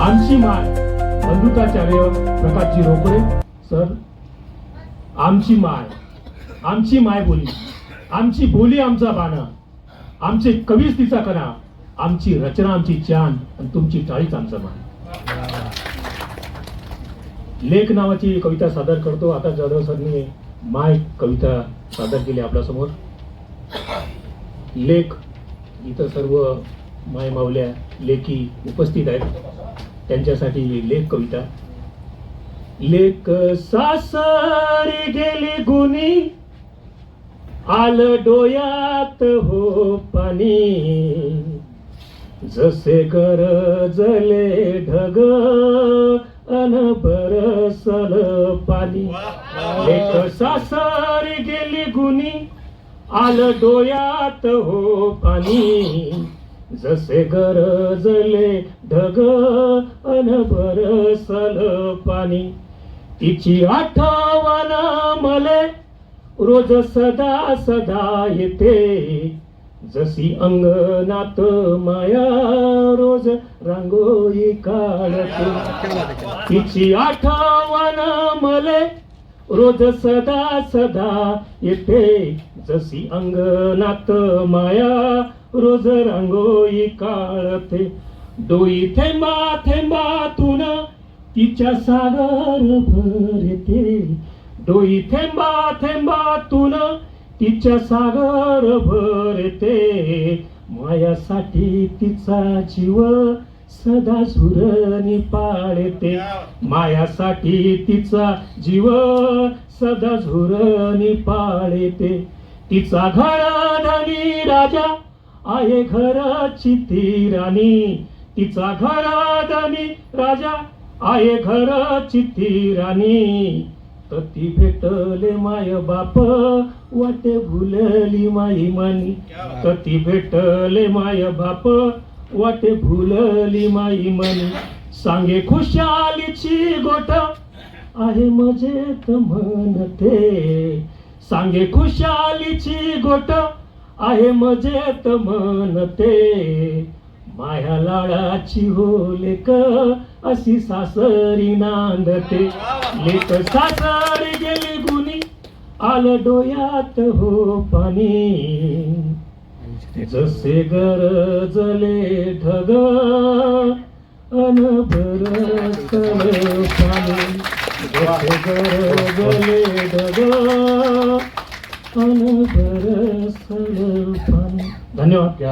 आमची माय बंधुताचार्य प्रकाशजी रोकडे सर आमची माय आमची माय बोली आमची बोली आमचा बाणा आमचे कवीच तिचा कणा आमची रचना आमची चान आणि तुमची टाळीच आमचा मान लेख नावाची कविता सादर करतो. आता जाधव सरनी माय कविता सादर केली आपल्यासमोर. लेख इथं सर्व माय मावल्या लेखी उपस्थित आहेत. त्यांच्यासाठी लेख कविता. लेख सासरी गेली गुनी आलं डोयात हो पाणी. जसे गरजले ढग अन बरसल पाणी. एक सासारी गेली गुनी आलं डोयात हो पाणी जसे गरजले ढग अन बरसल पाणी. तिची आठवण मले रोज सदा सदा येते. जशी अंगणात माया रोज रांगोळी काढते. तिची आठवण मले रोज सदा सदा येते जशी अंगणात माया रोज रांगोळी काढते. डोई थेंबा थेंबातून तिच्या सागर भरते. डोई थेंबा थेंबातून तिच्या सागर भरते. मायासाठी तिचा जीव सदा सुरणी पाळते. मायासाठी तिचा जीव सदा झुरणी पाळते. तिचा घर धनी राजा आहे घराची ती राणी. तिचा घर धनी राजा आहे घराची ती राणी. ती भेटले माय बाप वाटे भुलली माई मानी. ती भेटले माय बाप वाट भुलली माई मन. सांगे खुशालीची गोट आहे मजेत म्हणते सांगे खुशालीची गोट आहे मजेत म्हणते माया लाडाची हो लेक अशी सासरी नांदते. लेक सासरी गेली गुनी आलं डोयात हो पाणी. जसे गरजले ठग अन पाणी जसे गरजले ठग अन पाणी धन्यवाद.